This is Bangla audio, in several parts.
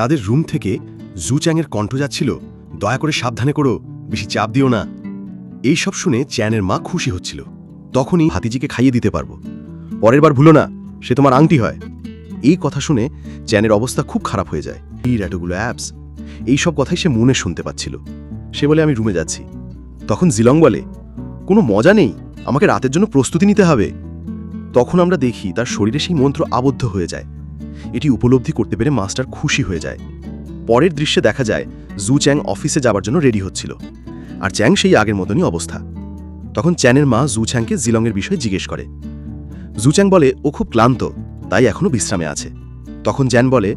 তাদের রুম থেকে জু জুচ্যাংয়ের কণ্ঠ যাচ্ছিল, দয়া করে সাবধানে করো, বেশি চাপ দিও না। এই সব শুনে চ্যানের মা খুশি হচ্ছিল। তখনই হাতিজিকে খাইয়ে দিতে পারব। পরের বার ভুলো না, সে তোমার আংটি হয়। এই কথা শুনে চ্যানের অবস্থা খুব খারাপ হয়ে যায়। এই এতগুলো অ্যাপস, এই সব কথাই সে মনে শুনতে পাচ্ছিল। সে বলে, আমি রুমে যাচ্ছি। তখন জিলং বলে, কোনো মজা নেই, আমাকে রাতের জন্য প্রস্তুতি নিতে হবে। তখন আমরা দেখি তার শরীরে সেই মন্ত্র আবদ্ধ হয়ে যায়। এটি উপলব্ধি করতে পেরে মাস্টার খুশি হয়ে যায়। পরের দৃশ্যে দেখা যায়, জু চ্যাং অফিসে যাবার জন্য রেডি হচ্ছিল। আর চ্যাং সেই আগের মতনই অবস্থা। তখন চ্যানের মা জু চ্যাংকে জিলংয়ের বিষয়ে জিজ্ঞেস করে। জু চ্যাং বলে, ও খুব ক্লান্ত, তাই এখনও বিশ্রামে আছে। তখন জ্যান বলে,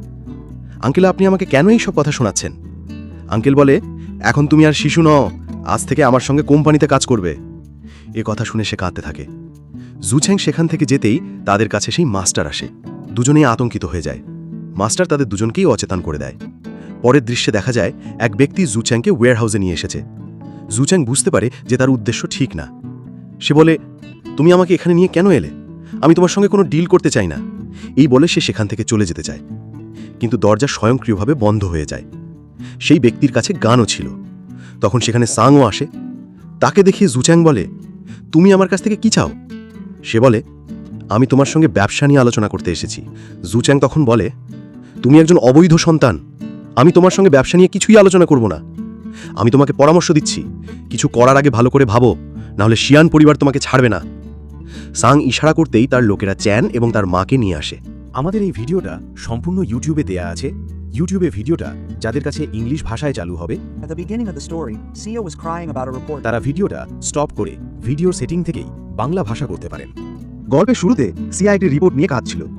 আঙ্কেল, আপনি আমাকে কেন এই সব কথা শোনাচ্ছেন? আঙ্কেল বলে, এখন তুমি আর শিশু নও, আজ থেকে আমার সঙ্গে কোম্পানিতে কাজ করবে। এ কথা শুনে সে কাঁদতে থাকে। জুছ্যাং সেখান থেকে যেতেই তাদের কাছে সেই মাস্টার আসে। দুজনেই আতঙ্কিত হয়ে যায়। মাস্টার তাদের দুজনকেই অচেতন করে দেয়। পরের দৃশ্যে দেখা যায়, এক ব্যক্তি জুচ্যাংকে ওয়্যারহাউসে নিয়ে এসেছে। জুচ্যাং বুঝতে পারে যে তার উদ্দেশ্য ঠিক না। সে বলে, তুমি আমাকে এখানে নিয়ে কেন এলে? আমি তোমার সঙ্গে কোনো ডিল করতে চাই না। এই বলে সে সেখান থেকে চলে যেতে চায়। কিন্তু দরজা স্বয়ংক্রিয়ভাবে বন্ধ হয়ে যায়। সেই ব্যক্তির কাছে গানও ছিল। তখন সেখানে সাংও আসে। তাকে দেখিয়ে জুচ্যাং বলে, তুমি আমার কাছ থেকে কি চাও? সে বলে আমি তোমার সঙ্গে ব্যবসা নিয়ে আলোচনা করতে এসেছি। জুচ্যাং তখন বলে তুমি একজন অবৈধ সন্তান। আমি তোমার সঙ্গে ব্যবসা নিয়ে কিছুই আলোচনা করব না। আমি তোমাকে পরামর্শ দিচ্ছি। কিছু করার আগে ভালো করে ভাবো নাহলে শিয়ান পরিবার তোমাকে ছাড়বে না। সাং ইশারা করতেই তার লোকেরা চ্যান এবং তার মাকে নিয়ে আসে। আমাদের এই ভিডিওটা সম্পূর্ণ ইউটিউবে দেয়া আছে। ইউটিউবে ভিডিওটা যাদের কাছে ইংলিশ ভাষায় চালু হবে report তারা ভিডিওটা স্টপ করে ভিডিও সেটিং থেকেই বাংলা ভাষা করতে পারেন। গল্পের শুরুতে সিআইটি রিপোর্ট নিয়ে কাজ ছিল